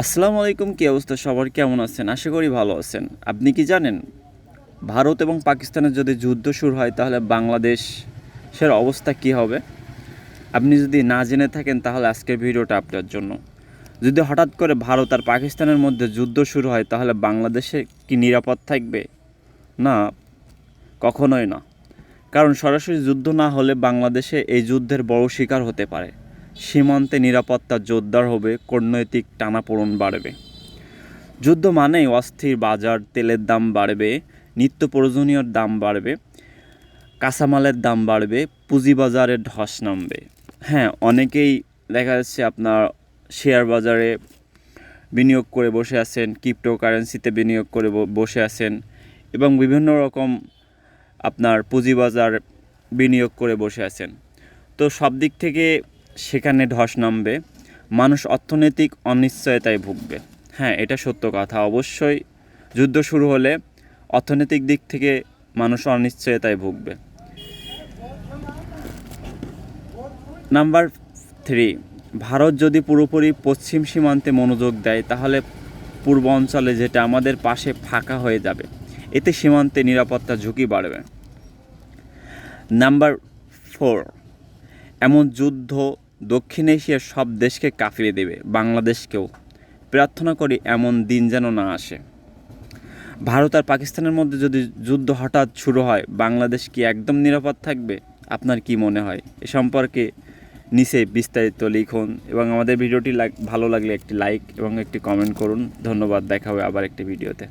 আসসালামু আলাইকুম, কী অবস্থা? সবার কেমন আছেন? আশা করি ভালো আছেন। আপনি কি জানেন, ভারত এবং পাকিস্তানের যদি যুদ্ধ শুরু হয়, তাহলে বাংলাদেশের অবস্থা কি হবে? আপনি যদি না জেনে থাকেন, তাহলে আজকের ভিডিওটা আপনার জন্য। যদি হঠাৎ করে ভারত আর পাকিস্তানের মধ্যে যুদ্ধ শুরু হয়, তাহলে বাংলাদেশে কি নিরাপদ থাকবে? না, কখনোই না। কারণ সরাসরি যুদ্ধ না হলে বাংলাদেশে এই যুদ্ধের বড় শিকার হতে পারে। সীমান্তে নিরাপত্তা জোরদার হবে, কূটনৈতিক টানাপোড়ন বাড়বে। যুদ্ধ মানেই অস্থির বাজার, তেলের দাম বাড়বে, নিত্য প্রয়োজনীয়র দাম বাড়বে, কাঁচামালের দাম বাড়বে, পুঁজিবাজারে ধস নামবে। হ্যাঁ অনেকেই দেখা যাচ্ছে আপনার শেয়ার বাজারে বিনিয়োগ করে বসে আছেন, ক্রিপ্টোকারেন্সিতে বিনিয়োগ করে বসে আছেন এবং বিভিন্ন রকম আপনার পুঁজিবাজার বিনিয়োগ করে বসে আছেন। তো সব দিক থেকে সেখানে ধস নামবে। মানুষ অর্থনৈতিক অনিশ্চয়তায় ভুগবে। হ্যাঁ এটা সত্য কথা। অবশ্যই যুদ্ধ শুরু হলে অর্থনৈতিক দিক থেকে মানুষ অনিশ্চয়তায় ভুগবে। নাম্বার থ্রি, ভারত যদি পুরোপুরি পশ্চিম সীমান্তে মনোযোগ দেয়, তাহলে পূর্ব অঞ্চলে যেটা আমাদের পাশে ফাঁকা হয়ে যাবে, এতে সীমান্তে নিরাপত্তা ঝুঁকি বাড়বে। নাম্বার ফোর, এমন যুদ্ধ দক্ষিণ এশিয়ার সব দেশকে কাঁপিয়ে দেবে, বাংলাদেশকেও। প্রার্থনা করি এমন দিন যেন না আসে। ভারত আর পাকিস্তানের মধ্যে যদি যুদ্ধ হঠাৎ শুরু হয়, বাংলাদেশ কি একদম নিরাপদ থাকবে? আপনার কি মনে হয়? এ সম্পর্কে নিচে বিস্তারিত লিখুন এবং আমাদের ভিডিওটি ভালো লাগলে একটি লাইক এবং একটি কমেন্ট করুন। ধন্যবাদ, দেখা হবে আবার একটি ভিডিওতে।